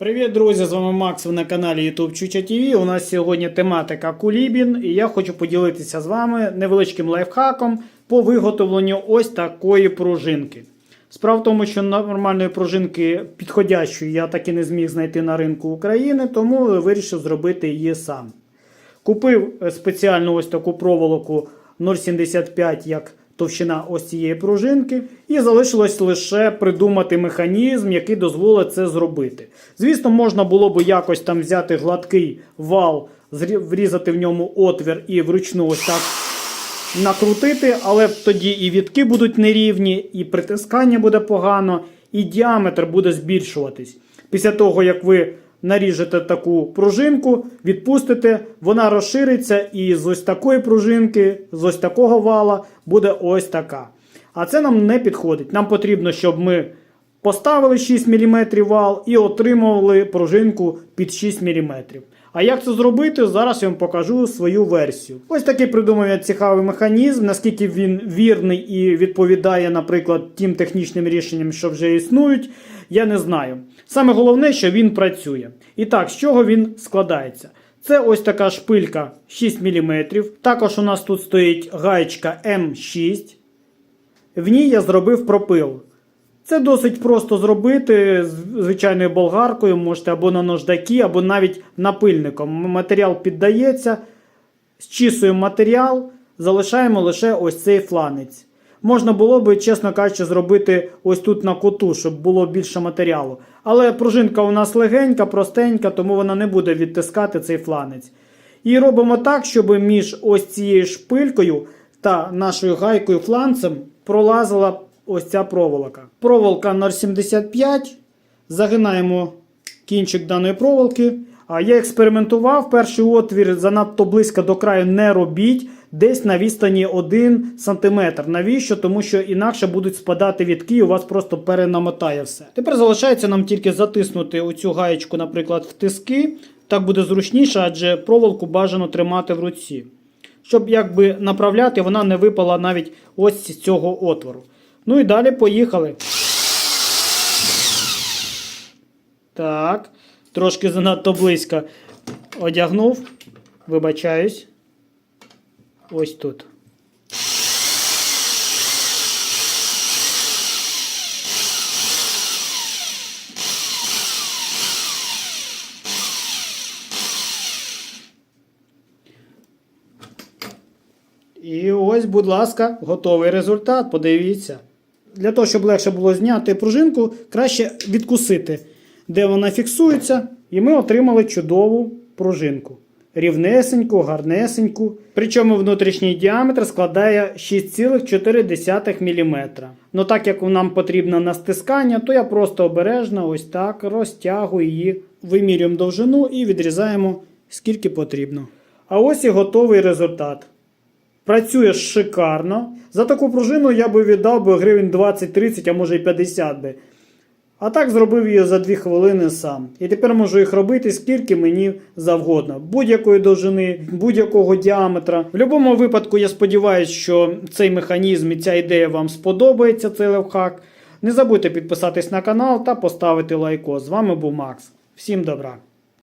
Привіт, друзі! З вами Макс. Ви на каналі YouTube Чуча ТВ. У нас сьогодні тематика Кулібін, і я хочу поділитися з вами невеличким лайфхаком по виготовленню ось такої пружинки. Справа в тому, що нормальної пружинки підходящої я так і не зміг знайти на ринку України, тому вирішив зробити її сам. Купив е, спеціальну ось таку проволоку 0,75 як товщина ось цієї пружинки, і залишилось лише придумати механізм, який дозволить це зробити. Звісно, можна було б якось там взяти гладкий вал, врізати в ньому отвір і вручну ось так накрутити, але тоді і відки будуть нерівні, і притискання буде погано, і діаметр буде збільшуватись. Після того, як ви наріжете таку пружинку, відпустите, вона розшириться, і з ось такої пружинки, з ось такого вала буде ось така. А це нам не підходить. Нам потрібно, щоб ми поставили 6 мм вал і отримували пружинку під 6 мм. А як це зробити, зараз я вам покажу свою версію. Ось такий придумав я цікавий механізм, наскільки він вірний і відповідає, наприклад, тим технічним рішенням, що вже існують, я не знаю. Саме головне, що він працює. І так, з чого він складається? Це ось така шпилька 6 мм. Також у нас тут стоїть гаєчка М6. В ній я зробив пропил. Це досить просто зробити з звичайною болгаркою, можете або на наждакі, або навіть напильником. Матеріал піддається, зчісуємо матеріал, залишаємо лише ось цей фланець. Можна було би, чесно кажучи, зробити ось тут на куту, щоб було більше матеріалу. Але пружинка у нас легенька, простенька, тому вона не буде відтискати цей фланець. І робимо так, щоб між ось цією шпилькою та нашою гайкою фланцем пролазила ось ця проволока. Проволока 0,75. Загинаємо кінчик даної проволоки. А я експериментував, перший отвір занадто близько до краю не робіть, десь на відстані 1 см. Навіщо? Тому що інакше будуть спадати відки, і у вас просто перенамотає все. Тепер залишається нам тільки затиснути оцю гаєчку, наприклад, в тиски. Так буде зручніше, адже проволоку бажано тримати в руці. Щоб якби направляти, вона не випала навіть ось з цього отвору. Ну і далі поїхали. Так. Трошки занадто близько одягнув. Вибачаюсь. Ось тут. І ось, будь ласка, готовий результат. Подивіться. Для того, щоб легше було зняти пружинку, краще відкусити, де вона фіксується, і ми отримали чудову пружинку. Рівнесеньку, гарнесеньку. Причому внутрішній діаметр складає 6,4 мм. Ну так як нам потрібно на стискання, то я просто обережно ось так розтягую її, вимірюємо довжину і відрізаємо скільки потрібно. А ось і готовий результат. Працює шикарно. За таку пружину я би віддав би гривень 20-30, а може і 50 би. А так зробив її за 2 хвилини сам. І тепер можу їх робити скільки мені завгодно. Будь-якої довжини, будь-якого діаметра. В будь-якому випадку я сподіваюся, що цей механізм і ця ідея вам сподобається, цей лайфхак. Не забудьте підписатись на канал та поставити лайко. З вами був Макс. Всім добра!